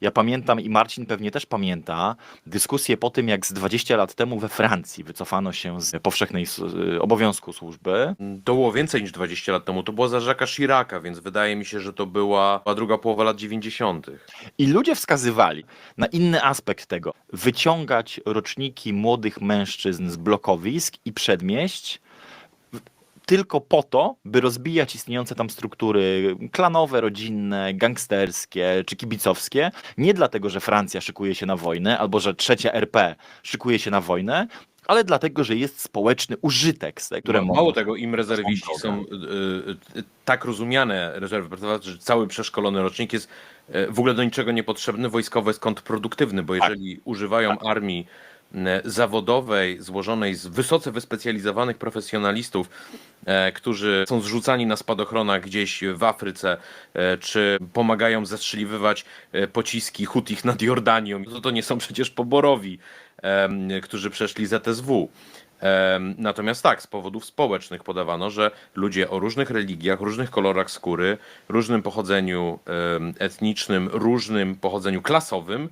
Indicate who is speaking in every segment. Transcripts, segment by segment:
Speaker 1: Ja pamiętam i Marcin pewnie też pamięta dyskusję po tym, jak z 20 lat temu we Francji wycofano się z powszechnej s- obowiązku służby.
Speaker 2: To było więcej niż 20 lat temu. To było za Jacques'a Chiraca, więc wydaje mi się, że to była była druga połowa lat 90.
Speaker 1: I ludzie wskazywali na inny aspekt tego. Wyciągać roczniki młodych mężczyzn z blokowisk i przedmieść tylko po to, by rozbijać istniejące tam struktury klanowe, rodzinne, gangsterskie czy kibicowskie. Nie dlatego, że Francja szykuje się na wojnę albo że trzecia RP szykuje się na wojnę, ale dlatego, że jest społeczny użytek,
Speaker 2: No, Mało tego, im rezerwiści
Speaker 1: Są
Speaker 2: są y, y, tak rozumiane rezerwy że cały przeszkolony rocznik jest y, w ogóle do niczego niepotrzebny, wojskowy jest kontrproduktywny, bo jeżeli używają armii y, zawodowej, złożonej z wysoce wyspecjalizowanych profesjonalistów, e, którzy są zrzucani na spadochronach gdzieś w Afryce, e, czy pomagają zestrzeliwywać e, pociski Hutich nad Jordanią, to to nie są przecież poborowi, którzy przeszli ZSW. Natomiast tak, z powodów społecznych podawano, że ludzie o różnych religiach, różnych kolorach skóry, różnym pochodzeniu etnicznym, różnym pochodzeniu klasowym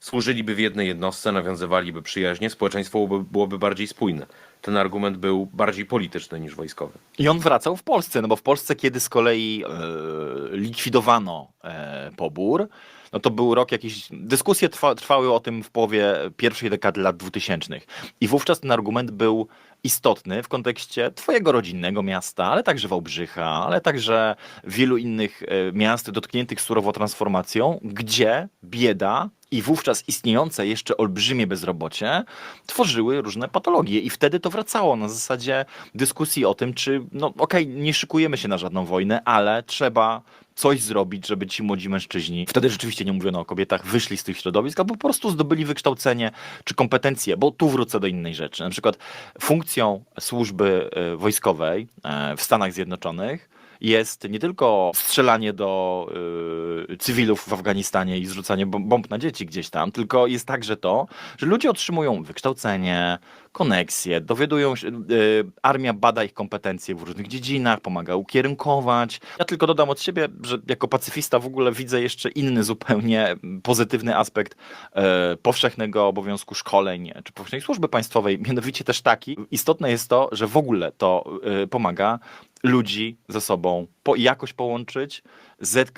Speaker 2: służyliby w jednej jednostce, nawiązywaliby przyjaźnie, społeczeństwo byłoby, bardziej spójne. Ten argument był bardziej polityczny niż wojskowy.
Speaker 1: I on wracał w Polsce, no bo w Polsce, kiedy z kolei e, likwidowano e, pobór, no to był rok jakiś. Dyskusje trwa, trwały o tym w połowie pierwszej dekady lat 2000. I wówczas ten argument był istotny w kontekście Twojego rodzinnego miasta, ale także Wałbrzycha, ale także wielu innych e, miast dotkniętych surowo transformacją, gdzie bieda i wówczas istniejące jeszcze olbrzymie bezrobocie tworzyły różne patologie. I wtedy to wracało na zasadzie dyskusji o tym, czy, no okej, nie szykujemy się na żadną wojnę, ale trzeba coś zrobić, żeby ci młodzi mężczyźni, wtedy rzeczywiście nie mówiono o kobietach, wyszli z tych środowisk, albo po prostu zdobyli wykształcenie czy kompetencje, bo tu wrócę do innej rzeczy. Na przykład funkcją służby e, wojskowej e, w Stanach Zjednoczonych jest nie tylko strzelanie do y, cywilów w Afganistanie i zrzucanie bom- bomb na dzieci gdzieś tam, tylko jest także to, że ludzie otrzymują wykształcenie, koneksje, dowiadują się, y, armia bada ich kompetencje w różnych dziedzinach, pomaga ukierunkować. Ja tylko dodam od siebie, że jako pacyfista w ogóle widzę jeszcze inny zupełnie pozytywny aspekt e, powszechnego obowiązku szkoleń czy powszechnej służby państwowej, mianowicie też taki. Istotne jest to, że w ogóle to e, pomaga ludzi ze sobą po, jakoś połączyć,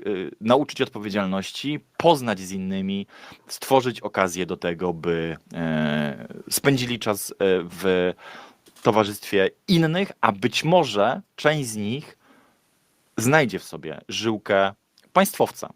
Speaker 1: y, nauczyć odpowiedzialności, poznać z innymi, stworzyć okazję do tego, by e, spędzili czas e, w towarzystwie innych, a być może część z nich znajdzie w sobie żyłkę państwowca.